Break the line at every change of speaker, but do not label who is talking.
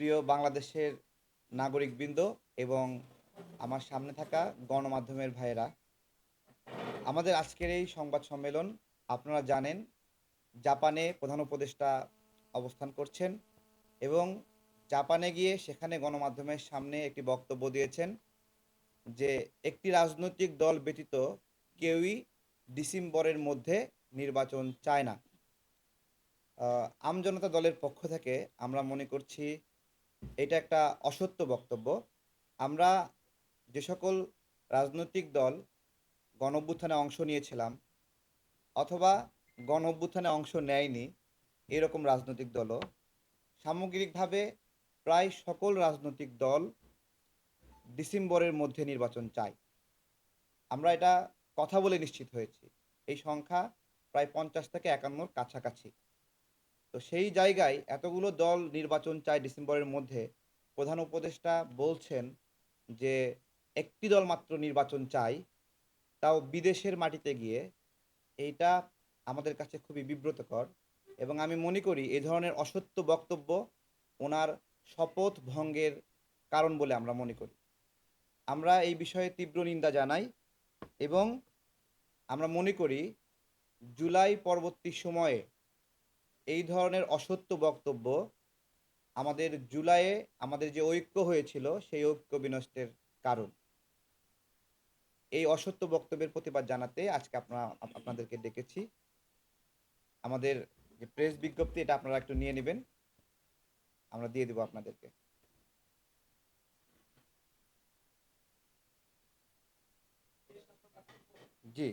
প্রিয় বাংলাদেশের নাগরিকবৃন্দ এবং আমার সামনে থাকা গণমাধ্যমের ভাইয়েরা, আমাদের আজকের এই সংবাদ সম্মেলন আপনারা জানেন জাপানে প্রধান উপদেষ্টা অবস্থান করছেন এবং জাপানে গিয়ে সেখানে গণমাধ্যমের সামনে একটি বক্তব্য দিয়েছেন যে একটি রাজনৈতিক দল ব্যতীত কেউই ডিসেম্বরের মধ্যে নির্বাচন চায় না। আমজনতা দলের পক্ষ থেকে আমরা মনে করছি এটা একটা অসত্য বক্তব্য। আমরা যে সকল রাজনৈতিক দল গণ অভ্যুত্থানে অংশ নিয়েছিলাম অথবা গণ অভ্যুত্থানে অংশ নেয়নি এরকম রাজনৈতিক দলও, সামগ্রিকভাবে প্রায় সকল রাজনৈতিক দল ডিসেম্বরের মধ্যে নির্বাচন চাই আমরা এটা কথা বলে নিশ্চিত হয়েছি। এই সংখ্যা প্রায় পঞ্চাশ থেকে একান্নর কাছাকাছি। তো সেই জায়গায় এতগুলো দল নির্বাচন চায় ডিসেম্বরের মধ্যে, প্রধান উপদেষ্টা বলছেন যে একটি দল মাত্র নির্বাচন চাই তাও বিদেশের মাটিতে গিয়ে। এইটা আমাদের কাছে খুবই বিব্রতকর এবং আমি মনে করি এই ধরনের অসত্য বক্তব্য ওনার শপথ ভঙ্গের কারণ বলে আমরা মনে করি। আমরা এই বিষয়ে তীব্র নিন্দা জানাই এবং আমরা মনে করি জুলাই পরবর্তী সময়ে এই ধরনের অসত্য বক্তব্য আমাদের জুলাইয়ে আমাদের যে ঐক্য হয়েছিল, সেই ঐক্য বিনষ্টের কারণ। এই অসত্য বক্তব্যের প্রতিবাদ জানাতে আজকে আপনারা আপনাদেরকে ডেকেছি। আমাদের যে প্রেস বিজ্ঞপ্তি, এটা আপনারা একটু নিয়ে নেবেন। আমরা দিয়ে দেবো আপনাদেরকে। জি।